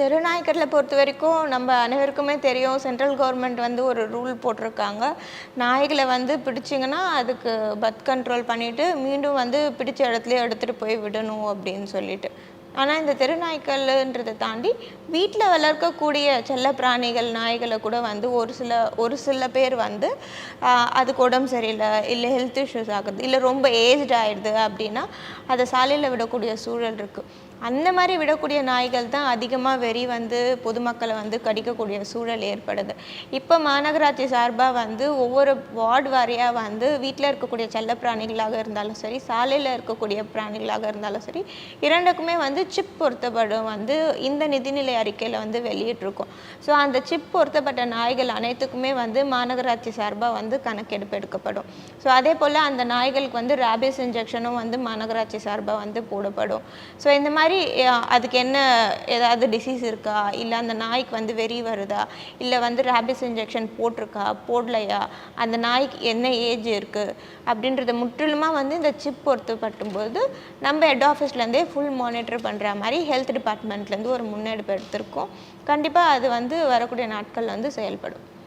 தெருநாய்க்கர்களை பொறுத்த வரைக்கும் நம்ம அனைவருக்குமே தெரியும் சென்ட்ரல் கவர்மெண்ட் வந்து ஒரு ரூல் போட்டிருக்காங்க. நாய்களை வந்து பிடிச்சிங்கன்னா அதுக்கு பத் கண்ட்ரோல் பண்ணிவிட்டு மீண்டும் வந்து பிடிச்ச இடத்துலையே எடுத்துகிட்டு போய் விடணும் அப்படின்னு சொல்லிட்டு. ஆனால் இந்த தெருநாய்க்கள்ன்றதை தாண்டி வீட்டில் வளர்க்கக்கூடிய செல்ல பிராணிகள் நாய்களை கூட வந்து ஒரு சில ஒரு சில பேர் வந்து அதுக்கு உடம்பு சரியில்லை இல்லை ஹெல்த் இஷ்யூஸ் ஆகுது இல்லை ரொம்ப ஏஜ்ட் ஆகிடுது அப்படின்னா அதை சாலையில் விடக்கூடிய சூழல் இருக்குது அந்த மாதிரி விடக்கூடிய நாய்கள் தான் அதிகமாக வெறி வந்து பொதுமக்களை வந்து கடிக்கக்கூடிய சூழல் ஏற்படுது. இப்போ மாநகராட்சி சார்பாக வந்து ஒவ்வொரு வார்டு வாரியாக வந்து வீட்டில் இருக்கக்கூடிய செல்ல பிராணிகளாக இருந்தாலும் சரி சாலையில் இருக்கக்கூடிய பிராணிகளாக இருந்தாலும் சரி இரண்டுக்குமே வந்து சிப் பொருத்தப்படும் வந்து இந்த நிதிநிலை அறிக்கையில் வந்து வெளியிட்டிருக்கோம். ஸோ அந்த சிப் பொருத்தப்பட்ட நாய்கள் அனைத்துக்குமே வந்து மாநகராட்சி சார்பாக வந்து கணக்கெடுப்பு எடுக்கப்படும். ஸோ அதே போல் அந்த நாய்களுக்கு வந்து ரேபிஸ் இன்ஜெக்ஷனும் வந்து மாநகராட்சி சார்பாக வந்து போடப்படும். ஸோ இந்த மாதிரி அதுக்கு என்ன ஏதாவது டிசீஸ் இருக்கா? இல்லை அந்த நாய்க்கு வந்து வெறி வருதா? இல்லை வந்து ரேபிஸ் இன்ஜெக்ஷன் போட்டிருக்கா? போடலையா? அந்த நாய்க்கு என்ன ஏஜ் இருக்குது அப்படின்றத முற்றிலுமாக வந்து இந்த சிப் பொருத்தப்பட்டும் போது நம்ம ஹெட் ஆஃபீஸ்லேருந்தே ஃபுல் மானிட்டர் பண்ணுற மாதிரி ஹெல்த் டிபார்ட்மெண்ட்லேருந்து ஒரு முன்னெடுப்பு எடுத்திருக்கோம். கண்டிப்பாக அது வந்து வரக்கூடிய நாட்கள் வந்து செயல்படும்.